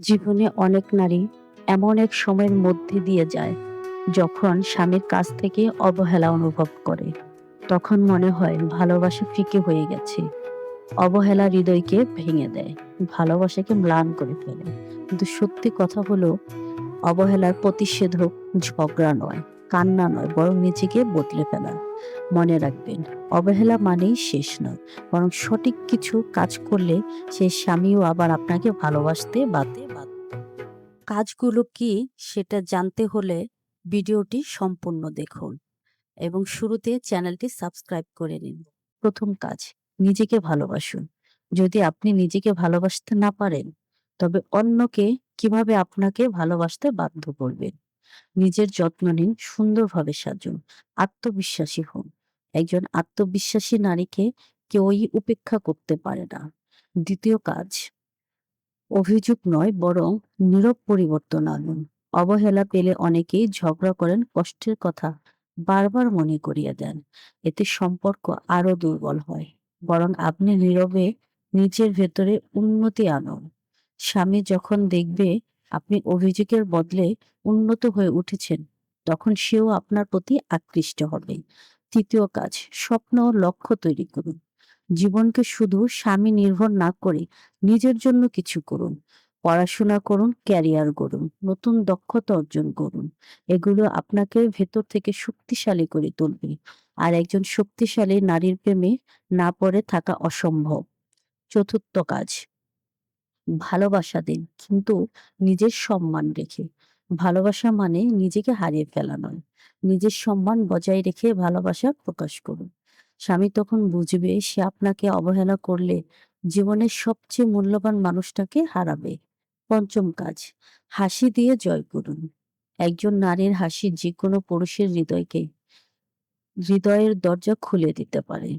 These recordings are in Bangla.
জীবনে অনেক নারী এমন এক সময়ের মধ্যে দিয়ে যায়, যখন স্বামীর কাছ থেকে অবহেলা অনুভব করে। তখন মনে হয় ভালোবাসা ফিকে হয়ে গেছে। অবহেলা হৃদয়কে ভেঙে দেয়, ভালোবাসাকে ম্লান করে ফেলে। কিন্তু সত্যি কথা হলো, অবহেলার প্রতিষেধক ঝগড়া নয়। কান্না নয়, বরং নিজেকে বদলে ফেলা মনে রাখবেন, অবহেলা মানেই শেষ নয়, বরং সঠিক কিছু কাজ করলে সেই স্বামীও আবার আপনাকে ভালোবাসতে বাতে বাধ্য। কাজগুলো কি সেটা জানতে হলে ভিডিওটি সম্পূর্ণ দেখুন এবং শুরুতে চ্যানেলটি সাবস্ক্রাইব করে নিন। প্রথম কাজ, নিজেকে ভালোবাসুন। যদি আপনি নিজেকে ভালোবাসতে না পারেন, তবে অন্যকে কীভাবে আপনাকে ভালোবাসতে বাধ্য করবেন? নিজের যত্ন নিন, সুন্দরভাবে সাজুন, আত্মবিশ্বাসী হন। একজন আত্মবিশ্বাসী নারীকে কেউই উপেক্ষা করতে পারে না। দ্বিতীয় কাজ, অভিযোগ নয়, বরং নীরব পরিবর্তন আনুন। অবহেলা পেলে অনেকেই ঝগড়া করেন, কষ্টের কথা বারবার মনে করিয়ে দেন। এতে সম্পর্ক আরও দুর্বল হয়। বরং আপনি নীরবে নিজের ভেতরে উন্নতি আনুন। স্বামী যখন দেখবে আপনি অভিযোগের বদলে উন্নত হয়ে উঠেছেন, তখন সেও আপনার প্রতি আকৃষ্ট হবে। তৃতীয় কাজ, স্বপ্ন লক্ষ্য তৈরি করুন। জীবনকে শুধু স্বামী নির্ভর না করে নিজের জন্য কিছু করুন। পড়াশোনা করুন, ক্যারিয়ার করুন নতুন দক্ষতা অর্জন করুন। এগুলো আপনাকে ভেতর থেকে শক্তিশালী করে তুলবে। আর একজন শক্তিশালী নারীর প্রেমে না পড়ে থাকা অসম্ভব। চতুর্থ কাজ ভালোবাসা দিন, কিন্তু নিজের সম্মান রেখে। ভালোবাসা মানে নিজেকে হারিয়ে ফেলা নয়। নিজের সম্মান বজায় রেখে ভালোবাসা প্রকাশ করুন। স্বামী তখন বুঝবে সে আপনাকে অবহেলা করলে জীবনের সবচেয়ে মূল্যবান মানুষটাকে হারাবে। পঞ্চম কাজ, হাসি দিয়ে জয় করুন। একজন নারীর হাসি যে কোনো পুরুষের হৃদয়কে, হৃদয়ের দরজা খুলে দিতে পারে।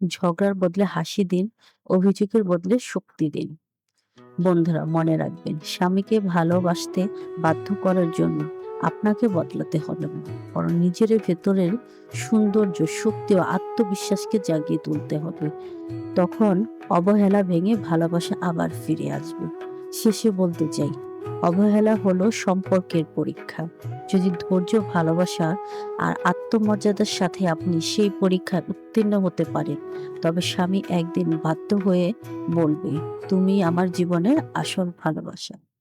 ঝগড়ার বদলে হাসি দিন, অভিযোগের বদলে শক্তি দিন। বন্ধুরা মনে রাখবেন, স্বামীকে ভালোবাসতে বাধ্য করার জন্য আপনাকে বদলাতে হবে না। বরং নিজের ভেতরের সৌন্দর্য, শক্তি ও আত্মবিশ্বাসকে জাগিয়ে তুলতে হবে। তখন অবহেলা ভেঙে ভালোবাসা আবার ফিরে আসবে। শেষে বলতে চাই অবহেলা হলো সম্পর্কের পরীক্ষা। যদি ধৈর্য, ভালোবাসা আর আত্মমর্যাদার সাথে আপনি সেই পরীক্ষায় উত্তীর্ণ হতে পারেন, তবে স্বামী একদিন বাধ্য হয়ে বলবে, তুমি আমার জীবনের আসল ভালোবাসা।